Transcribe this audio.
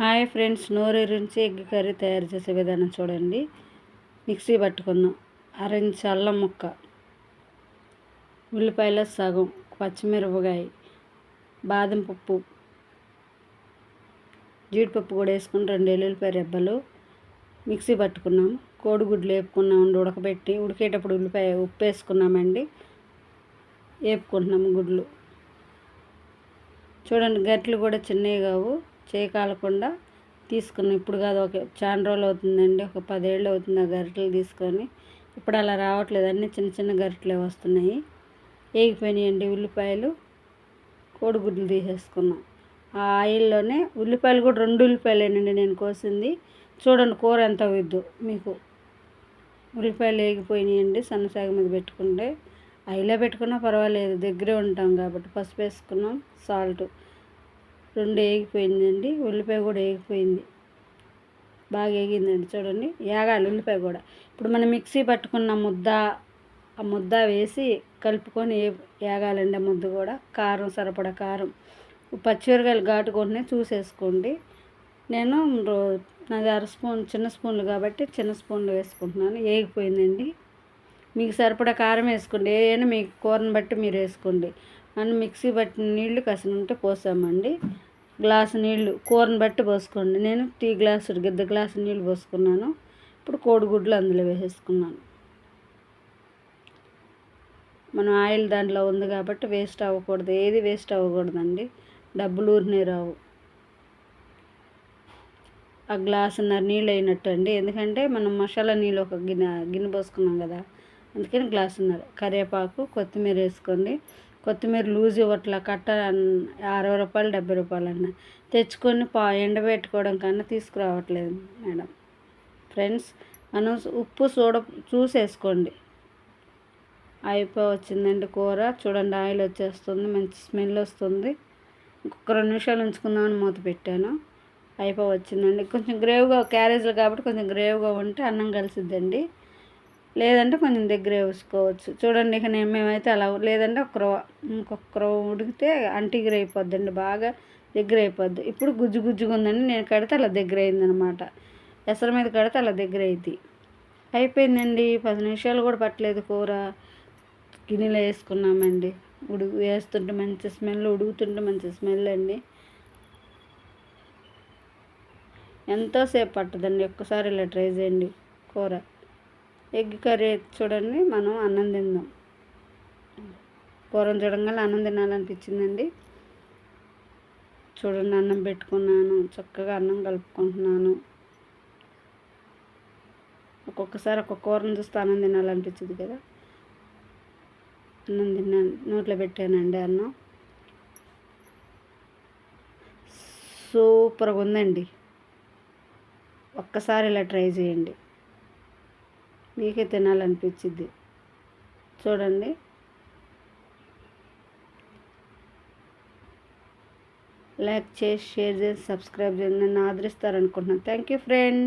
Hi friends నోరూరించి egg curry తయారు చేసే విధానం చూడండి. మిక్సీ పట్టుకుందాం. అరెంజ్ అల్లం ముక్క ఉల్లిపాయల సగం పచ్చిమిరపకాయ బాదం పప్పు జీడిపప్పు కూడా వేసుకుని రెండు ఎల్లుల్లిపాయ రెబ్బలు మిక్సీ పట్టుకున్నాం. కోడిగుడ్లు వేపుకున్నాం ఉడకబెట్టి ఉడికేటప్పుడు ఉల్లిపాయ ఉప్పు వేసుకున్నామండి. వేపుకుంటున్నాము గుడ్లు. చూడండి గట్లు కూడా చిన్నవి కావు. చేయకాలకుండా తీసుకున్న. తీసుకున్నాం ఇప్పుడు కాదు ఒక చాలా రోజులు అవుతుందండి. ఒక పదేళ్ళు అవుతుంది ఆ గరిటెలు తీసుకొని. ఇప్పుడు అలా రావట్లేదు. అన్నీ చిన్న చిన్న గరిటెలే వస్తున్నాయి. వేగిపోయినాయండి ఉల్లిపాయలు. కోడిగుడ్లు తీసేసుకున్నాం. ఆ ఆయిల్లోనే ఉల్లిపాయలు కూడా రెండు ఉల్లిపాయలేనండి నేను కోసింది. చూడండి కూర ఎంత అవుద్దు మీకు. ఉల్లిపాయలు వేగిపోయినాయండి సన్నసాగ మీద పెట్టుకుంటే. ఆయిలే పెట్టుకున్నా పర్వాలేదు. దగ్గరే ఉంటాం కాబట్టి పసుపు వేసుకున్నాం. సాల్ట్. రెండు వేగిపోయిందండి ఉల్లిపాయ కూడా వేగిపోయింది బాగా వేగిందండి చూడండి ఏగాలి ఉల్లిపాయ కూడా. ఇప్పుడు మనం మిక్సీ పట్టుకున్న ముద్ద ఆ ముద్ద వేసి కలుపుకొని ఏగాలండి ఆ ముద్ద కూడా. కారం సరిపడా కారం. పచ్చిమిరకాయలు ఘాటుకుంటే చూసేసుకోండి. నేను నాది అర స్పూన్ చిన్న స్పూన్లు కాబట్టి చిన్న స్పూన్లు వేసుకుంటున్నాను. వేగిపోయిందండి మీకు సరిపడా కారం వేసుకోండి. ఏదైనా మీకు కూరని బట్టి మీరు వేసుకోండి. మనం మిక్సీ పట్టిన నీళ్ళు కసిన ఉంటే పోసామండి. గ్లాసు నీళ్ళు కూరని బట్టి పోసుకోండి. నేను టీ గ్లాసు గిద్ద గ్లాసు నీళ్ళు పోసుకున్నాను. ఇప్పుడు కోడిగుడ్లు అందులో వేసేసుకున్నాను. మనం ఆయిల్ దాంట్లో ఉంది కాబట్టి వేస్ట్ అవ్వకూడదు. ఏది వేస్ట్ అవ్వకూడదండి. డబ్బులు ఊరినే రావు. ఆ గ్లాసున్నర నీళ్ళు అయినట్టు అండి ఎందుకంటే మనం మసాలా నీళ్ళు ఒక గిన్నె గిన్నె పోసుకున్నాం కదా. అందుకని గ్లాసున్నర. కరివేపాకు కొత్తిమీర వేసుకోండి. కొత్తిమీర లూజ్ ఇవ్వట్లా కట్ట అరవై రూపాయలు డెబ్బై రూపాయలు అన్న. తెచ్చుకొని పా ఎండబెట్టుకోవడం కన్నా తీసుకురావట్లేదు మేడం. ఫ్రెండ్స్ మనం ఉప్పు చూడ చూసేసుకోండి. అయిపోయి వచ్చిందండి కూర. చూడండి ఆయిల్ వచ్చేస్తుంది మంచి స్మెల్ వస్తుంది. ఇంకొక రెండు నిమిషాలు ఉంచుకుందామని మూత పెట్టాను. అయిపోయి వచ్చిందండి కొంచెం గ్రేవ్గా క్యారేజ్లు కాబట్టి కొంచెం గ్రేవ్గా ఉంటే అన్నం కలిసిద్దండి. లేదంటే కొంచెం దగ్గర వేసుకోవచ్చు. చూడండి ఇక నేను మేమైతే అలా లేదంటే ఒక రవ్వ ఇంకొక రవ్వ ఉడికితే అంటిగిరి అయిపోద్దండి బాగా దగ్గర అయిపోద్ది. ఇప్పుడు గుజ్జు గుజ్జుగా ఉందండి నేను కడితే అలా దగ్గర అయిందనమాట. ఎసరు మీద కడితే అలా దగ్గర అయింది అయిపోయిందండి పది నిమిషాలు కూడా పట్టలేదు కూర. గిన్నెలో వేసుకున్నామండి. ఉడుగు వేస్తుంటే మంచి స్మెల్ ఉడుగుతుంటే మంచి స్మెల్ అండి. ఎంతోసేపు పట్టదండి ఒక్కసారి ఇలా ట్రై చేయండి కూర. ఎగ్ కర్రీ చూడండి మనం అన్నం తిందాం. పూర్వం చూడంగానే అన్నం తినాలనిపించిందండి. చూడండి అన్నం పెట్టుకున్నాను చక్కగా అన్నం కలుపుకుంటున్నాను. ఒక్కొక్కసారి ఒక్కొక్క కూరను చూస్తే అన్నం తినాలనిపించింది కదా. అన్నం తిన్నాను నోట్లో పెట్టానండి అన్నం. సూపర్గా ఉందండి. ఒక్కసారి ఇలా ట్రై చేయండి. మీకే తినాలనిపించింది చూడండి. లైక్ చేసి షేర్ చేసి సబ్స్క్రైబ్ చేసి నన్ను ఆదరిస్తారనుకుంటున్నాను. Thank you friend.